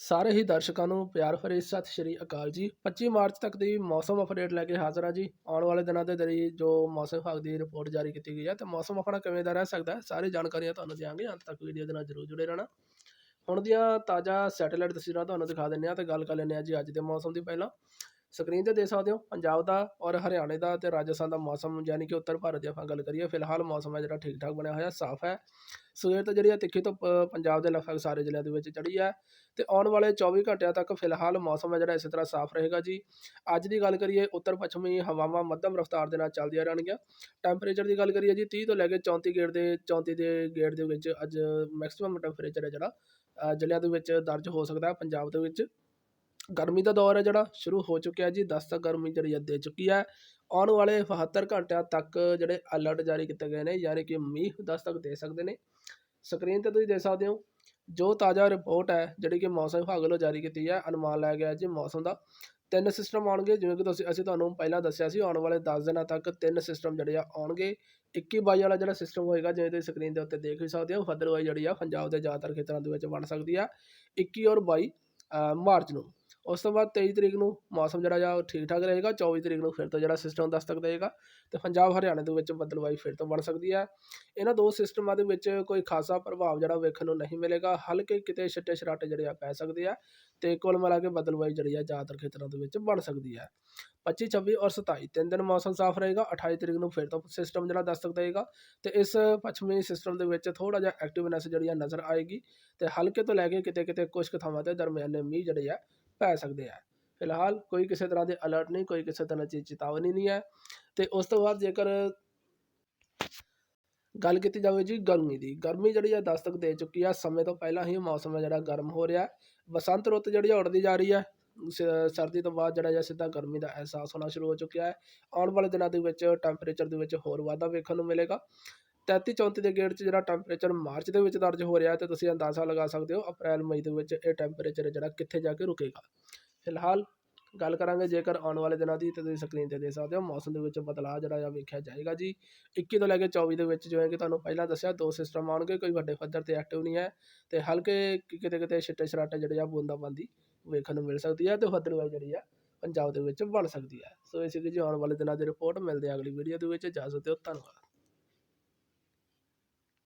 ਸਾਰੇ ਹੀ ਦਰਸ਼ਕਾਂ ਨੂੰ ਪਿਆਰ ਭਰੀ ਸਤਿ ਸ਼੍ਰੀ ਅਕਾਲ ਜੀ। 25 ਮਾਰਚ ਤੱਕ ਦੀ ਮੌਸਮ ਅਪਡੇਟ ਲੈ ਕੇ ਹਾਜ਼ਰ ਹਾਂ ਜੀ। ਆਉਣ ਵਾਲੇ ਦਿਨਾਂ ਦੇ ਲਈ ਜੋ ਮੌਸਮ ਵਿਭਾਗ ਦੀ ਰਿਪੋਰਟ ਜਾਰੀ ਕੀਤੀ ਗਈ ਹੈ, ਤੇ ਮੌਸਮ ਆਪਣਾ ਕਿਵੇਂ ਦਾ ਰਹਿ ਸਕਦਾ ਹੈ, ਸਾਰੀ ਜਾਣਕਾਰੀਆਂ ਤੁਹਾਨੂੰ ਦਿਆਂਗੇ। ਅੰਤ ਤੱਕ ਵੀਡੀਓ ਦੇ ਨਾਲ ਜਰੂਰ ਜੁੜੇ ਰਹਿਣਾ। ਹੁਣ ਦੀਆਂ ਤਾਜ਼ਾ ਸੈਟੇਲਾਈਟ ਤਸਵੀਰਾਂ ਤੁਹਾਨੂੰ ਦਿਖਾ ਦਿੰਦੇ ਹਾਂ ਤੇ ਗੱਲ ਕਰ ਲੈਂਦੇ ਹਾਂ ਜੀ ਅੱਜ ਦੇ ਮੌਸਮ ਦੀ ਪਹਿਲਾਂ। ਸਕਰੀਨ ਤੇ ਦੇਖ ਸਕਦੇ ਹੋ, ਪੰਜਾਬ ਦਾ ਔਰ ਹਰਿਆਣੇ ਦਾ ਤੇ ਰਾਜਸਥਾਨ ਦਾ ਮੌਸਮ, ਯਾਨੀ ਕਿ ਉੱਤਰ ਭਾਰਤ ਦੀ ਆਪਾਂ ਗੱਲ ਕਰੀਏ, ਫਿਲਹਾਲ ਮੌਸਮ ਹੈ ਜਿਹੜਾ ਠੀਕ ਠਾਕ ਬਣਿਆ ਹੋਇਆ, ਸਾਫ਼ ਹੈ। ਸਵੇਰ ਤੋਂ ਜਿਹੜੀ ਆ ਤਿੱਖੀ ਧੁੱਪ ਪੰਜਾਬ ਦੇ ਲਗਭਗ ਸਾਰੇ ਜ਼ਿਲ੍ਹਿਆਂ ਦੇ ਵਿੱਚ ਚੜੀ ਹੈ ਤੇ ਆਉਣ ਵਾਲੇ 24 ਘੰਟਿਆਂ ਤੱਕ ਫਿਲਹਾਲ ਮੌਸਮ ਹੈ ਜਿਹੜਾ ਇਸੇ ਤਰ੍ਹਾਂ ਸਾਫ਼ ਰਹੇਗਾ ਜੀ। ਅੱਜ ਦੀ ਗੱਲ ਕਰੀਏ, ਉੱਤਰ ਪੱਛਮੀ ਹਵਾਵਾਂ ਮੱਧਮ ਰਫ਼ਤਾਰ ਦੇ ਨਾਲ ਚੱਲਦੀਆਂ ਰਹਿਣਗੀਆਂ। ਟੈਂਪਰੇਚਰ ਦੀ ਗੱਲ ਕਰੀਏ ਜੀ 30 ਤੋਂ ਲੈ ਕੇ 34 ਗੇੜ ਦੇ 34 ਦੇ ਗੇੜ ਦੇ ਵਿੱਚ ਅੱਜ ਮੈਕਸਿਮਮ ਟੈਂਪਰੇਚਰ ਹੈ ਜਿਹੜਾ ਜ਼ਿਲ੍ਹਿਆਂ ਦੇ ਵਿੱਚ ਦਰਜ ਹੋ ਸਕਦਾ ਹੈ, ਪੰਜਾਬ ਦੇ ਵਿੱਚ। ਗਰਮੀ ਦਾ ਦੌਰ ਹੈ ਜਿਹੜਾ, ਸ਼ੁਰੂ ਹੋ ਚੁੱਕਿਆ ਜੀ, ਦਸ ਤੱਕ ਗਰਮੀ ਜਿਹੜੀ ਹੈ ਦੇ ਚੁੱਕੀ ਹੈ। ਆਉਣ ਵਾਲੇ 72 ਘੰਟਿਆਂ ਤੱਕ ਜਿਹੜੇ ਅਲਰਟ ਜਾਰੀ ਕੀਤੇ ਗਏ ਨੇ, ਯਾਨੀ ਕਿ ਮੀਂਹ ਦਸ ਤੱਕ ਦੇ ਸਕਦੇ ਨੇ। ਸਕਰੀਨ ਤੇ ਤੁਸੀਂ ਦੇਖ ਸਕਦੇ ਹੋ, ਜੋ ਤਾਜ਼ਾ ਰਿਪੋਰਟ ਹੈ, ਜਿਹੜੀ ਕਿ ਮੌਸਮ ਵਿਭਾਗ ਵੱਲੋਂ ਜਾਰੀ ਕੀਤੀ ਹੈ, ਅਨੁਮਾਨ ਲਾਇਆ ਗਿਆ ਜੀ ਮੌਸਮ ਦਾ। ਤਿੰਨ ਸਿਸਟਮ ਆਉਣਗੇ, ਜਿਵੇਂ ਕਿ ਤੁਸੀਂ, ਅਸੀਂ ਤੁਹਾਨੂੰ ਪਹਿਲਾਂ ਦੱਸਿਆ ਸੀ, ਆਉਣ ਵਾਲੇ 10 ਦਿਨਾਂ ਤੱਕ ਤਿੰਨ ਸਿਸਟਮ ਜਿਹੜੇ ਆ ਆਉਣਗੇ। 21 22 ਵਾਲਾ ਜਿਹੜਾ ਸਿਸਟਮ ਹੋਏਗਾ, ਜਿਵੇਂ ਤੁਸੀਂ ਸਕਰੀਨ ਦੇ ਉੱਤੇ ਦੇਖ ਵੀ ਸਕਦੇ ਹੋ ਫਦਰਵਾਈ ਜਿਹੜੀ ਆ, ਪੰਜਾਬ ਦੇ ਜ਼ਿਆਦਾਤਰ ਖੇਤਰਾਂ ਦੇ ਵਿੱਚ ਬਣ ਸਕਦੀ ਆ। 21 ਔਰ 22 ਮਾਰਚ ਨੂੰ। ਉਸ ਤੋਂ ਬਾਅਦ ਤੇਈ ਤਰੀਕ ਨੂੰ ਮੌਸਮ ਜਿਹੜਾ ਆ ਉਹ ਠੀਕ ਠਾਕ ਰਹੇਗਾ 24 ਤਰੀਕ ਨੂੰ ਫਿਰ ਤੋਂ ਜਿਹੜਾ ਸਿਸਟਮ ਦਸਤਕ ਦੇਗਾ ਤੇ ਪੰਜਾਬ ਹਰਿਆਣਾ ਦੇ ਵਿੱਚ ਬੱਦਲਵਾਈ ਫਿਰ ਤੋਂ ਬਣ ਸਕਦੀ ਹੈ। ਇਹਨਾਂ ਦੋ ਸਿਸਟਮਾਂ ਦੇ ਵਿੱਚ ਕੋਈ ਖਾਸਾ ਪ੍ਰਭਾਵ ਜਿਹੜਾ ਵੇਖਣ ਨੂੰ ਨਹੀਂ ਮਿਲੇਗਾ, ਹਲਕੇ ਕਿਤੇ ਛਿੱਟੇ ਛਰਾਟੇ ਜਿਹੜੇ ਆ ਪੈ ਸਕਦੇ ਆ ਤੇ ਕੁੱਲ ਮਿਲਾ ਕੇ ਬੱਦਲਵਾਈ ਜਿਹੜੀ ਆ ਜ਼ਿਆਦਾਤਰ ਖੇਤਰਾਂ ਦੇ ਵਿੱਚ ਬਣ ਸਕਦੀ ਹੈ। 25 26 ਔਰ 27 ਤਿੰਨ ਦਿਨ ਮੌਸਮ ਸਾਫ਼ ਰਹੇਗਾ 28 ਤਰੀਕ ਨੂੰ ਫਿਰ ਤੋਂ ਸਿਸਟਮ ਜਿਹੜਾ ਦਸਤਕ ਦੇਗਾ ਤੇ ਇਸ ਪੱਛਮੀ ਸਿਸਟਮ ਦੇ ਵਿੱਚ ਥੋੜਾ ਜਿਹਾ ਐਕਟਿਵਨੈਸ ਜਿਹੜੀ ਆ ਨਜ਼ਰ ਆਏਗੀ ਤੇ ਹਲਕੇ ਤੋਂ ਲੈ ਕੇ ਕਿਤੇ ਕਿਤੇ ਕੁਝ ਕੁ ਥਾਵਾਂ ਤੇ ਦਰਮਿਆਨੇ ਮੀਂਹ ਜਿਹੜੇ ਆ ਪੈ ਸਕਦੇ ਹੈ ਫਿਲਹਾਲ ਕੋਈ ਕਿਸੇ ਤਰ੍ਹਾਂ ਦੇ ਅਲਰਟ ਨਹੀਂ, ਕੋਈ ਕਿਸੇ ਤਰ੍ਹਾਂ ਦੀ ਚੇਤਾਵਨੀ ਨਹੀਂ ਹੈ। ਤੇ ਉਸ ਤੋਂ ਬਾਅਦ ਜੇਕਰ ਗੱਲ ਕੀਤੀ ਜਾਵੇ ਜੀ ਗਰਮੀ ਦੀ, ਗਰਮੀ ਜਿਹੜੀ ਆ ਦਸਤਕ ਦੇ ਚੁੱਕੀ ਆ। ਸਮੇਂ ਤੋਂ ਪਹਿਲਾਂ ਹੀ ਮੌਸਮ ਹੈ ਜਿਹੜਾ ਗਰਮ ਹੋ ਰਿਹਾ। ਬਸੰਤ ਰੁੱਤ ਜਿਹੜੀ ਆ ਉੱਡਦੀ ਜਾ ਰਹੀ ਹੈ ਸ- ਸਰਦੀ ਤੋਂ ਬਾਅਦ ਜਿਹੜਾ ਜਾਂ ਸਿੱਧਾ ਗਰਮੀ ਦਾ ਅਹਿਸਾਸ ਹੋਣਾ ਸ਼ੁਰੂ ਹੋ ਚੁੱਕਿਆ ਹੈ। ਆਉਣ ਵਾਲੇ ਦਿਨਾਂ ਦੇ ਵਿੱਚ ਟੈਂਪਰੇਚਰ ਦੇ ਵਿੱਚ ਹੋਰ ਵਾਧਾ ਵੇਖਣ ਨੂੰ ਮਿਲੇਗਾ। 33 34 ਦੇ ਗੇੜ 'ਚ ਜਿਹੜਾ ਟੈਂਪਰੇਚਰ ਮਾਰਚ ਦੇ ਵਿੱਚ ਦਰਜ ਹੋ ਰਿਹਾ ਅਤੇ ਤੁਸੀਂ ਅੰਦਾਜ਼ਾ ਲਗਾ ਸਕਦੇ ਹੋ ਅਪ੍ਰੈਲ, ਮਈ ਦੇ ਵਿੱਚ ਇਹ ਟੈਂਪਰੇਚਰ ਜਿਹੜਾ ਕਿੱਥੇ ਜਾ ਕੇ ਰੁਕੇਗਾ। ਫਿਲਹਾਲ ਗੱਲ ਕਰਾਂਗੇ ਜੇਕਰ ਆਉਣ ਵਾਲੇ ਦਿਨਾਂ ਦੀ ਤਾਂ ਤੁਸੀਂ ਸਕਰੀਨ ਤੇ ਦੇਖ ਸਕਦੇ ਹੋ, ਮੌਸਮ ਦੇ ਵਿੱਚ ਬਦਲਾਅ ਜਿਹੜਾ ਆ ਵੇਖਿਆ ਜਾਏਗਾ ਜੀ। 21 ਤੋਂ ਲੈ ਕੇ 24 ਦੇ ਵਿੱਚ ਜਿਵੇਂ ਕਿ ਤੁਹਾਨੂੰ ਪਹਿਲਾਂ ਦੱਸਿਆ, ਦੋ ਸਿਸਟਮ ਆਉਣਗੇ, ਕੋਈ ਵੱਡੇ ਪੱਧਰ ਤੇ ਐਕਟਿਵ ਨਹੀਂ ਹੈ ਤੇ ਹਲਕੇ ਕਿਤੇ ਕਿਤੇ ਛਿੱਟੇ ਛਰਾਟੇ ਜਿਹੜੇ ਆ ਬੂੰਦਾਬਾਂਦੀ ਵੇਖਣ ਨੂੰ ਮਿਲ ਸਕਦੀ ਹੈ ਤੇ ਫਤਰਵਾਈ ਜਿਹੜੀ ਆ ਪੰਜਾਬ ਦੇ ਵਿੱਚ ਬਣ ਸਕਦੀ ਹੈ। ਸੋ ਇਸ ਲਈ ਜੀ ਆਉਣ ਵਾਲੇ ਦਿਨਾਂ ਦੀ ਰਿਪੋਰਟ ਮਿਲਦੇ ਆ ਅਗਲੀ ਵੀਡੀਓ ਦੇ ਵਿੱਚ, ਇਜਾਜ਼ਤ ਦਿਓ, ਧੰਨਵਾਦ।